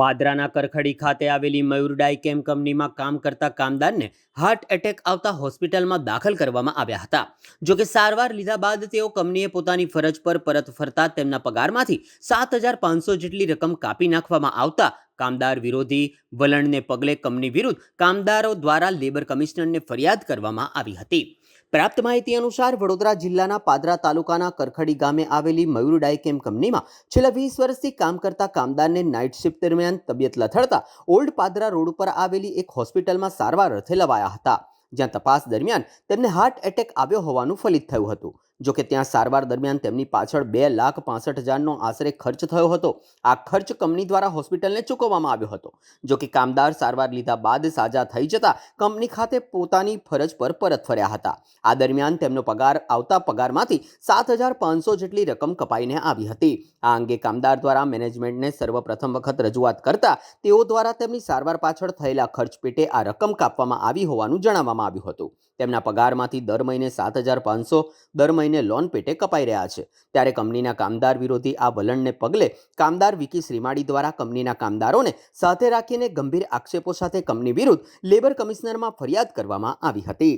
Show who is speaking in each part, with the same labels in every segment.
Speaker 1: પાદરાના કરખડી ખાતે આવેલી મયુરડાઈ કેમ કંપનીમાં કામ કરતા કામદારને હાર્ટ એટેક આવતા હોસ્પિટલમાં દાખલ કરવામાં આવ્યા હતા. જોકે સારવાર લીધા બાદ તેઓ કંપનીએ પોતાની ફરજ પર પરત ફરતા તેમના પગારમાંથી સાત હજાર પાંચસો જેટલી રકમ કાપી નાખવામાં આવતા કામદાર વિરોધી વલણને પગલે કંપની વિરુદ્ધ કામદારો દ્વારા લેબર કમિશનરને ફરિયાદ કરવામાં આવી હતી. પ્રાપ્ત માહિતી અનુસાર વડોદરા જિલ્લાના પાદરા તાલુકાના કરખડી ગામે આવેલી મયુર ડાયકેમ કંપનીમાં છેલ્લા વીસ વર્ષથી કામ કરતા કામદારને નાઇટ શિફ્ટ દરમિયાન તબિયત લથડતા ઓલ્ડ પાદરા રોડ ઉપર આવેલી એક હોસ્પિટલમાં સારવાર અર્થે લવાયા હતા. જ્યાં તપાસ દરમિયાન તેમને હાર્ટ એટેક આવ્યો હોવાનું ફલિત થયું હતું. જોકે ત્યાં સારવાર દરમિયાન તેમની પાછળ બે લાખ પાસઠ હજારનો આશરે ખર્ચ થયો હતો. આ ખર્ચ કંપની દ્વારા હોસ્પિટલને ચૂકવવામાં આવ્યો હતો. જોકે કામદાર સારવાર લીધા બાદ સાજા થઈ જતા કંપની ખાતે પોતાની ફરજ પર પરત ફર્યા હતા. આ દરમિયાન તેમનો પગાર આવતા પગારમાંથી સાત હજાર પાંચસો જેટલી રકમ કપાઈને આવી હતી. આ અંગે કામદાર દ્વારા મેનેજમેન્ટને સર્વપ્રથમ વખત રજૂઆત કરતા તેઓ દ્વારા તેમની સારવાર પાછળ થયેલા ખર્ચ પેટે આ રકમ કાપવામાં આવી હોવાનું જણાવવામાં આવ્યું હતું. તેમના પગારમાંથી દર મહિને સાત હજાર પાંચસો, દર મહિને લોન પેટે કપાઈ રહ્યા છે. ત્યારે કંપનીના કામદાર વિરોધી આ વલણને પગલે કામદાર વિકી શ્રીમાળી દ્વારા કંપનીના કામદારોને સાથે રાખીને ગંભીર આક્ષેપો સાથે કંપની વિરુદ્ધ લેબર કમિશનરમાં ફરિયાદ કરવામાં આવી હતી.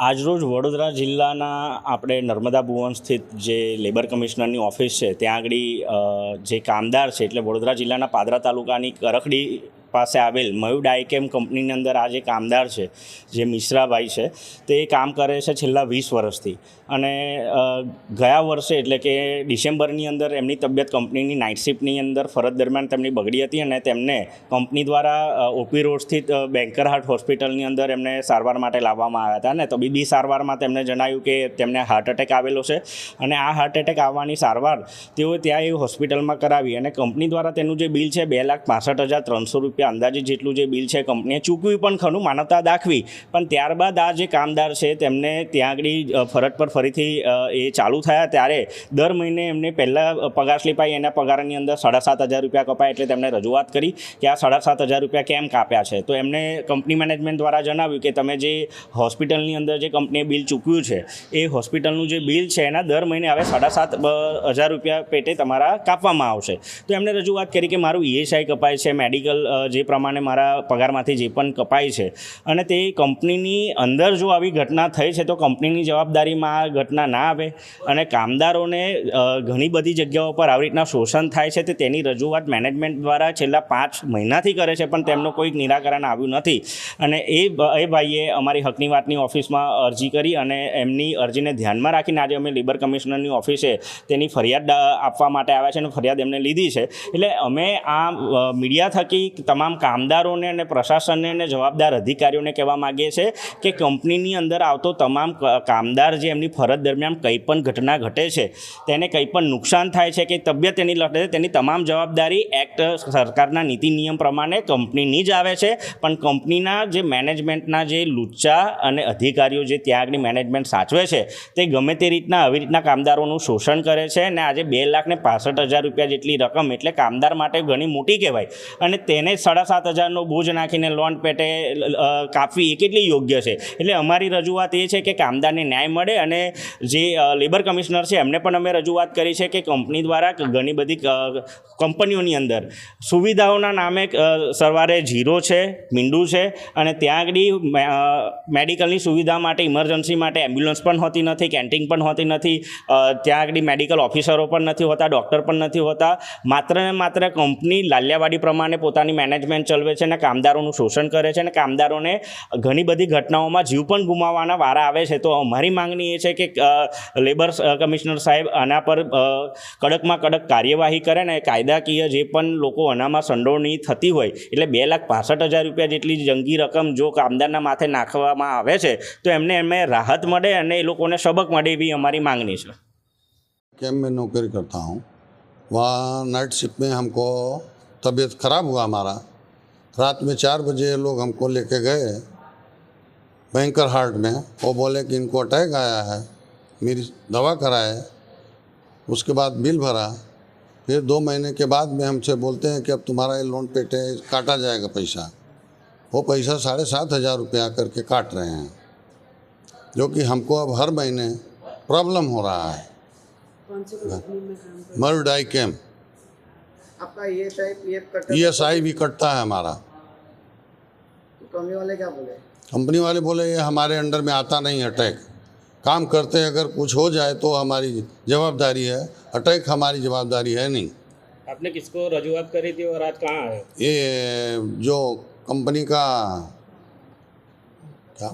Speaker 2: આજરોજ વડોદરા જિલ્લાના આપણે નર્મદા ભુવન સ્થિત જે લેબર કમિશનરની ઓફિસ છે ત્યાં આગળ અ, જે કામદાર છે એટલે વડોદરા જિલ્લાના પાદરા તાલુકાની કરખડી પાસે આવેલ મયુ ડાયકેમ કંપનીની અંદર આજે કામદાર છે, જે મિશ્રાભાઈ છે, તે કામ કરે છે છેલ્લા વીસ વર્ષથી. અને ગયા વર્ષે એટલે કે ડિસેમ્બરની અંદર એમની તબિયત કંપનીની નાઇટ શિફ્ટની અંદર ફરજ દરમિયાન તેમની બગડી હતી અને તેમને કંપની દ્વારા ઓપી રોડ સ્થિત હાર્ટ હોસ્પિટલની અંદર એમને સારવાર માટે લાવવામાં આવ્યા હતા. અને તબીબી સારવારમાં તેમને જણાવ્યું કે તેમને હાર્ટ એટેક આવેલો છે. અને આ હાર્ટ એટેક આવવાની સારવાર તેઓ ત્યાં એ હોસ્પિટલમાં કરાવી અને કંપની દ્વારા તેનું જે બિલ છે, બે લાખ પાસઠ હજાર ત્રણસો રૂપિયા અંદાજિત જેટલું જે બિલ છે કંપનીએ ચૂકવ્યું પણ ખરું, માનવતા દાખવી. પણ ત્યારબાદ આ જે કામદાર છે તેમને ત્યાં આગળ ફરજ પર ફરીથી એ ચાલુ થયા ત્યારે દર મહિને એમને પહેલાં પગાર સ્લીપ એના પગારની અંદર સાડા સાત હજાર રૂપિયા કપાય એટલે તેમણે રજૂઆત કરી કે આ સાડા સાત હજાર રૂપિયા કેમ કાપ્યા છે. તો એમને કંપની મેનેજમેન્ટ દ્વારા જણાવ્યું કે તમે જે હોસ્પિટલની અંદર જે કંપનીએ બિલ ચૂકવ્યું છે, એ હોસ્પિટલનું જે બિલ છે એના દર મહિને હવે સાડા સાત હજાર રૂપિયા પેટે તમારા કાપવામાં આવશે. તો એમણે રજૂઆત કરી કે મારું ઈએસઆઈ કપાય છે, મેડિકલ જે પ્રમાણે મારા પગારમાંથી જે પણ કપાય છે. અને તે કંપનીની અંદર જો આવી ઘટના થઈ છે તો કંપનીની જવાબદારીમાં આ ઘટના ના આવે. અને કામદારોને ઘણી બધી જગ્યાઓ પર આવી રીતના શોષણ થાય છે. તે તેની રજૂઆત મેનેજમેન્ટ દ્વારા છેલ્લા પાંચ મહિનાથી કરે છે, પણ તેમનું કોઈ નિરાકરણ આવ્યું નથી. અને એ એ ભાઈએ અમારી હકની વાતની ઓફિસમાં અરજી કરી અને એમની અરજીને ધ્યાનમાં રાખીને આજે અમે લેબર કમિશનરની ઓફિસે તેની ફરિયાદ આપવા માટે આવ્યા છે અને ફરિયાદ એમને લીધી છે. એટલે અમે આ મીડિયા થકી તમામ કામદારોને અને પ્રશાસનને અને જવાબદાર અધિકારીઓને કહેવા માગીએ છીએ કે કંપનીની અંદર આવતો તમામ કામદાર જે એમની ફરજ દરમિયાન કંઈ પણ ઘટના ઘટે છે, તેને કંઈ પણ નુકસાન થાય છે કે તબિયત એની લટે છે, તેની તમામ જવાબદારી એક્ટ સરકારના નીતિ નિયમ પ્રમાણે કંપનીની જ આવે છે. પણ કંપનીના જે મેનેજમેન્ટના જે લુચ્ચા અને અધિકારીઓ જે ત્યાં આગળ મેનેજમેન્ટ સાચવે છે, તે ગમે તે રીતના આવી રીતના કામદારોનું શોષણ કરે છે અને આજે બે લાખ ને પાસઠ હજાર રૂપિયા જેટલી રકમ એટલે કામદાર માટે ઘણી મોટી કહેવાય. અને તેને સાડા સાત હજારનો બોજ નાખીને લોન પેટે કાપવી એ કેટલી યોગ્ય છે? એટલે અમારી રજૂઆત એ છે કે કામદારને ન્યાય મળે અને જે લેબર કમિશનર છે, એમને પણ અમે રજૂઆત કરી છે કે કંપની દ્વારા ઘણી બધી કંપનીઓની અંદર સુવિધાઓના નામે સરવારે ઝીરો છે, મીંડું છે અને ત્યાં આગળ મેડિકલની સુવિધા માટે ઇમરજન્સી માટે એમ્બ્યુલન્સ પણ હોતી નથી કેન્ટીન પણ હોતી નથી ત્યાં આગળ મેડિકલ ઓફિસરો પણ નથી હોતા ડૉક્ટર પણ નથી હોતા. માત્ર ને માત્ર કંપની લાલિયાવાડી પ્રમાણે પોતાની મેનેજમેન્ટ ચલાવે છે અને કામદારોનું શોષણ કરે છે અને કામદારોને ઘણી બધી ઘટનાઓમાં જીવ પણ ગુમાવવાના વારા આવે છે તો અમારી માંગણી એ છે કે અ, લેબર અ, કમિશનર સાહેબ આના પર અ, કડકમાં કડક કાર્યવાહી કરે ને કાયદાકીય જે પણ લોકો આનામાં સંડોવણી થતી હોય એટલે બે લાખ પાસઠ હજાર રૂપિયા જેટલી જંગી રકમ જો કામદારના માથે નાખવામાં આવે છે તો એમને એમને રાહત મળે અને એ લોકોને સબક મળે એવી અમારી માંગણી છે
Speaker 3: कैंप में नौकरी करता हूँ वहाँ नाइट शिफ्ट में हमको तबीयत खराब हुआ हमारा। रात में चार बजे ये लोग हमको लेके गए बैंकर हार्ट में। वो बोले कि इनको अटैक आया है मेरी दवा कराए। उसके बाद बिल भरा। फिर दो महीने के बाद में हमसे बोलते हैं कि अब तुम्हारा ये लोन पेटे काटा जाएगा पैसा। वो पैसा साढ़े सात हज़ार रुपया करके काट रहे हैं जो कि हमको अब हर महीने प्रॉब्लम हो रहा है। मरुडाई कैम्प
Speaker 4: आपका E S I P F cut
Speaker 3: E S I भी कटता है हमारा।
Speaker 4: तो कंपनी वाले क्या बोले?
Speaker 3: कंपनी वाले बोले ये हमारे अंडर में आता नहीं है अटैक काम करते हैं अगर कुछ हो जाए तो हमारी जवाबदारी है। अटैक हमारी जवाबदारी है नहीं।
Speaker 5: आपने किसको रजूआत करी थी और आज कहाँ है
Speaker 3: ये जो कंपनी का क्या?